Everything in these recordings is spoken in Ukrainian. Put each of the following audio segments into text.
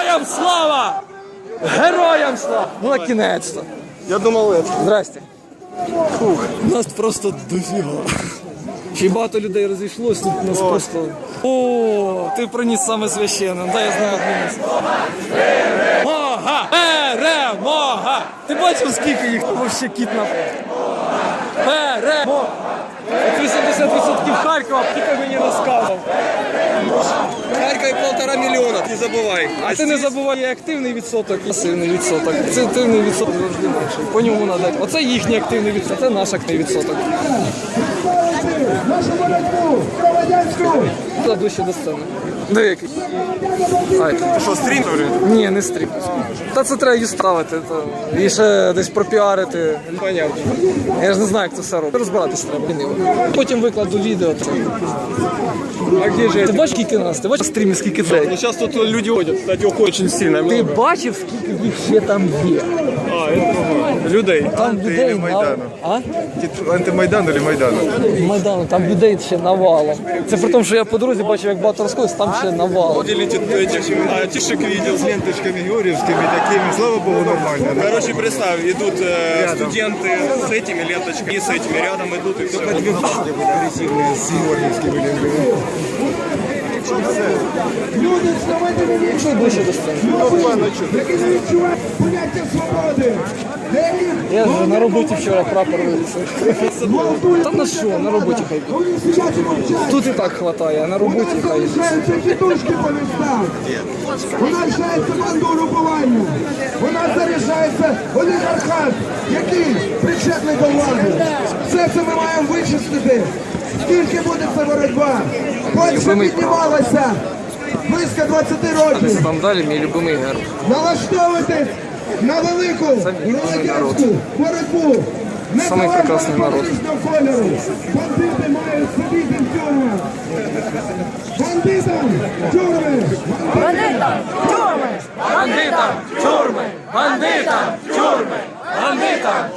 Героям слава! Героям слава! Ну, накінець-то. Я думал это. Здрасте. Нас просто дофіга. Ще багато людей розійшлось, тут нас просто. О, ти приніс саме священне. Дай я знаю одне місце. Мога! Перемога! Ти бачив, скільки їх там вообще кіт на Перемога! От 80% Харкова тільки мені розказував. Харкові полтора мільйона, не забувай. А ти не забувай, є активний відсоток і пасивний відсоток. Це активний відсоток завжди менший. По ньому надати. Оце їхній активний відсоток, це наш активний відсоток. нашу боротьбу громадянську. Туди ближче до сцени. Диви який. Ай. Что, стрим? Ні, не стрім. Та це треба її ставити. То. І ще десь пропіарити. Понятно. Я ж не знаю, як це все робити. Розбиратися треба. Потім викладу відео. Це. А где же Ти бачиш, скільки нас? Ти бачиш на стрімі, скільки людей? Ну сейчас тут люди ходят, кстати, очень сильно. Ти бачив, скільки їх ще там є? А, это ага людей. Там людей на... А? Антимайдан или Майдан? Майдану, там людей ще навалом. Це при тому, що я по дорозі бачив, як багато розходиться, там ще навалом. Делите этих, а, тишек видел. С ленточками георгиевскими такими, слава богу, нормально. да? Короче, представь, идут э, студенты с этими ленточками, и с этими рядом идут, и все. Две бабки были агрессивные с георгиевскими лентами. Люди вставайте Що ближче до сцени? які не відчувають Поняття свободи. Я ж на роботі вчора прапор вивісив. Та на що, на роботі хай. Тут і так хватає, а на роботі хай. Залишаються тітушки по містах. Вона лишається банду групування. Вона заряджається олігархат, який причетний до влади. Все це ми маємо вичистити. Скільки буде ця боротьба? Польща піднімалася близько 20 років. Там далі мій любимий герб. налаштовуватись на велику громадянську боротьбу. Не прекрасний народ. кольору. Бандити мають сидіти в тюрмах. Бандитам тюрми. Бандитам тюрми! Бандитам тюрми! Бандитам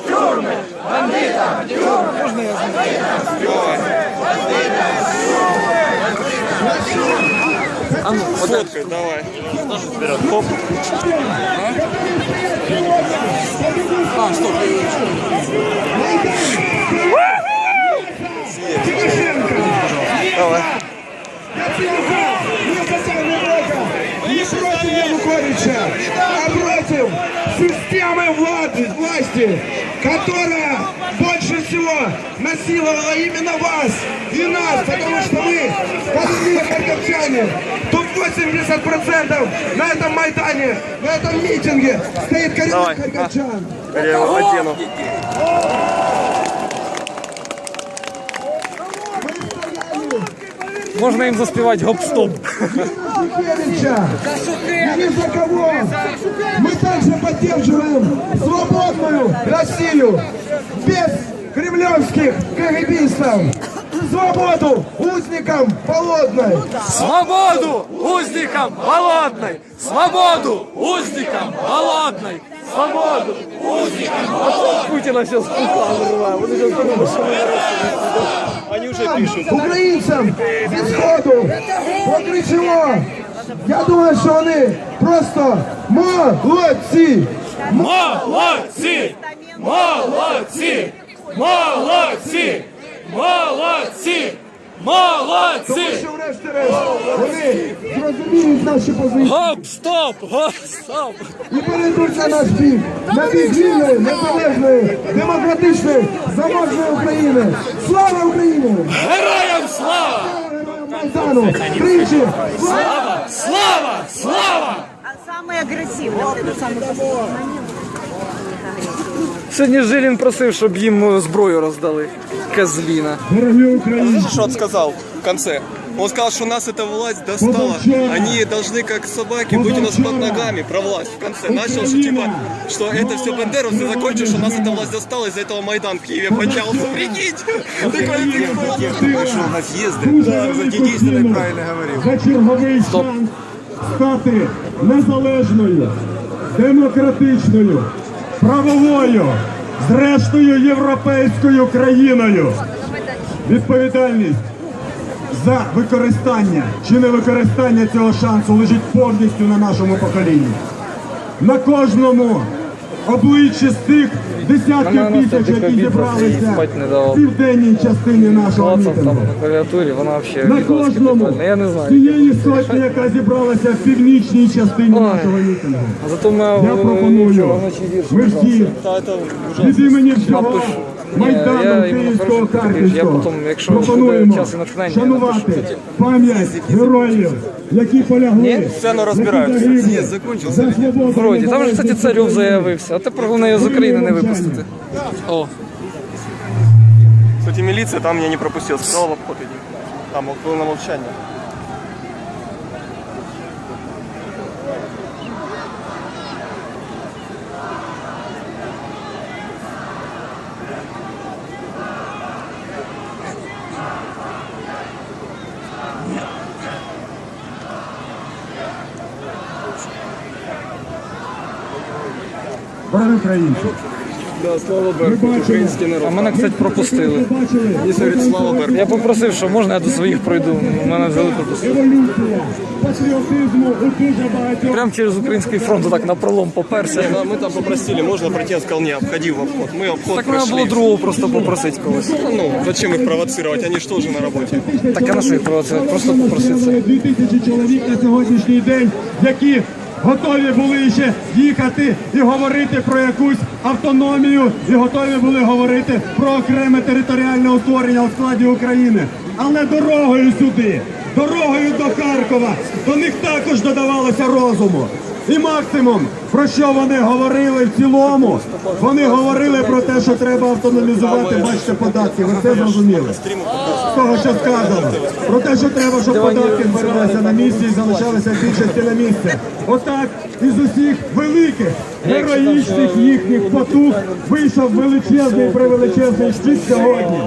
тюрми! Бандитам тюрми! Можна я А ну, один. Фоткай, Вперед, хоп. Давай. Не социальный блока, не против Януковича, а против системы власти, которая всего насиловала именно вас и нас, потому что мы, коренные харьковчане, тут 80% на этом Майдане, на этом митинге стоит коренных Давай. харьковчан. Я его одену. Можна їм заспівати гоп-стоп. Ни за кого. Мы также поддерживаем свободную Россию без кремлевских КГБистов. Свободу узникам Полотной. Свободу узникам голодной! Свободу узникам голодной! Свободу узникам голодной! Путина сейчас пуха вырывает. Вот сейчас подумают, что мы Они уже пишут. Українцям зі сходу покричимо. Я думаю, що вони просто молодці. Молодці! Молодці! Молодці! Молодці! Молодці! Що врешті-решт вони зрозуміють наші позиції Гоп-стоп! Гоп-стоп! і перейдуть на наш бік, на бік вільної, незалежної, демократичної, заможної України. Слава Україні! Героям слава! Героям Майдану! Тричі! Слава! Слава! Слава! А самый агрессивный, вот это самый последний момент. Сьогодні Жилін просив, щоб їм зброю роздали. Козліна. Дорогі українці! Что он сказал в конце? Он сказал, что нас эта власть достала. Они должны, как собаки, быть у нас под ногами. Про власть в конце. Начал, что типа, что это все бандеровцы, закончил, что нас эта власть достала, из-за этого Майдан в Киеве поднялся. Прикиньте! Такой прикол. Вышел на съезды, кстати, единственный правильно говорил. за черговий шанс стати незалежною, демократичною, правовою, зрештою європейською країною. Відповідальність за використання чи не використання цього шансу лежить повністю на нашому поколінні. На кожному обличчі з тих десятків тисяч, які зібралися спать не давала. в південній частині нашого мітингу. на кожному скипетальна. З цієї сотні, яка зібралася в північній частині нашого мітингу. А Зато ми Я пропоную, ми всі від імені всього Майдану я Київського Харківського потім, якщо буде пропонуємо шанувати пам'ять героїв, які полягли, Ні? Сцену розбирають. які Ні, закончився. за свободу. Вроді, там же, кстати, царьов заявився, а тепер головне його з України не випустити. О, Кстати, милиция там меня не пропустила, сказала в обход иди. Там было на молчание. Дорогі українці, Да, слава ми бачимо, а мене, кстати, пропустили. ви бачили, слава Бер. Я попросив, що можна я до своїх пройду. Мене взяли пропустили. Прямо через український фронт так на пролом поперся. Да, мы там попросили, можно пройти, он сказал, не, обходи в обход. Мы обход Так треба було другого просто попросити когось. Ну, зачем их провоцировать, они же тоже на работе. Так а на що їх провоцировать? Просто попроситися. 2000 чоловік на сьогоднішній день, які готові були ще їхати і говорити про якусь автономію, і готові були говорити про окреме територіальне утворення у складі України. Але дорогою сюди, дорогою до Харкова, до них також додавалося розуму. І максимум, про що вони говорили в цілому, вони говорили про те, що треба автономізувати, бачите, податки. Ви це зрозуміли? З того, що сказано. Про те, що треба, щоб податки збиралися на місці і залишалися більшості на місці. Отак із усіх великих, героїчних їхніх потуг вийшов величезний превеличезний щит сьогодні.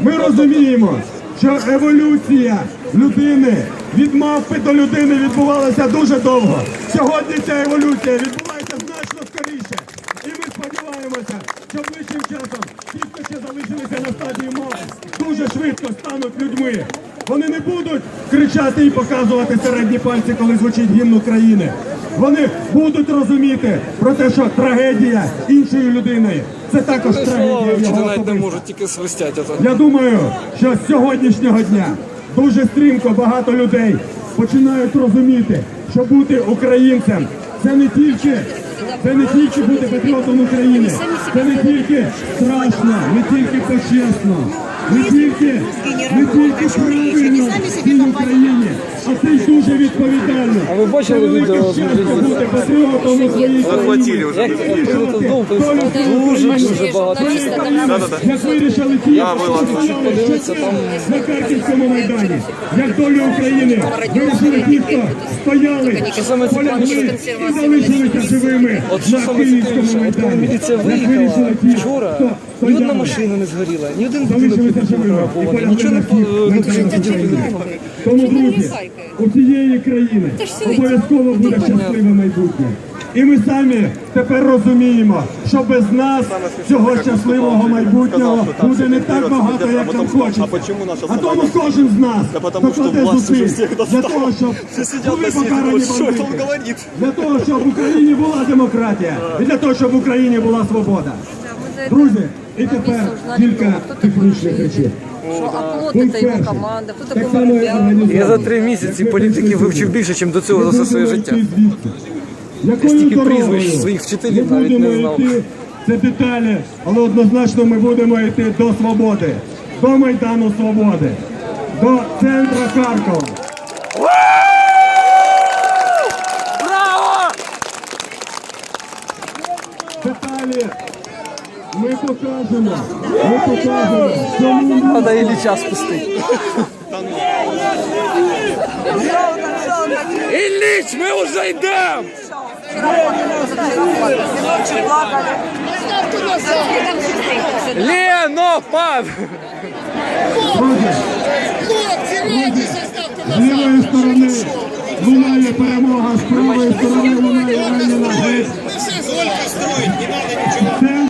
Ми розуміємо, що еволюція людини від мавпи до людини відбувалася дуже довго. Сьогодні ця еволюція відбувається значно скоріше. І ми сподіваємося, що ближчим часом ті, хто ще залишилися на стадії мавп, дуже швидко стануть людьми. Вони не будуть кричати і показувати середні пальці, коли звучить гімн України. Вони будуть розуміти про те, що трагедія іншої людини це також трагедія його навіть не можуть, тільки свистять. Я думаю, що з сьогоднішнього дня дуже стрімко багато людей починають розуміти, що бути українцем це не тільки це не тільки бути патріотом України, це не тільки страшно, не тільки почесно, не тільки не тільки правильно в Україні, це дуже відповідально. А ви бачили відео Захватили то дуже дуже багато. Як вирішили ті. Подивитися там. на Харківському майдані, як долю України вирішили ті, хто стояли, полягли і залишилися живими От що на Київському майдані. виїхала вирішили ті, вчора, хто ні одна машина не згоріла, ні один будинок не був нічого не ну. Тому, друзі, у цієї країни обов'язково буде щасливе майбутнє. І ми самі тепер розуміємо, що без нас цього щасливого майбутнього буде не так багато, як нам хочеться. А наша тому кожен з нас Да потому что докладе власть зусиль для того, щоб були покарані бандити. Для того, щоб в Україні була демократія і для того, щоб в Україні була свобода. Друзі, і тепер кілька технічних речей. Пункт это его перший. команда, кто Так такой само Воробьянов. організовано. Я за три місяці політики вивчив більше, ніж до цього за все своє життя. Якою стільки прізвищ своїх вчителів ми навіть не будемо знав. йти, Це деталі, але однозначно ми будемо йти до свободи, до Майдану Свободи, до центру Харкова. покажемо, ми покажемо, чому Треба Ілліча спустити. Ілліч, ми вже йдемо! Лено, пан! З лівої сторони лунає перемога, з правої сторони лунає ранена геть. В центрі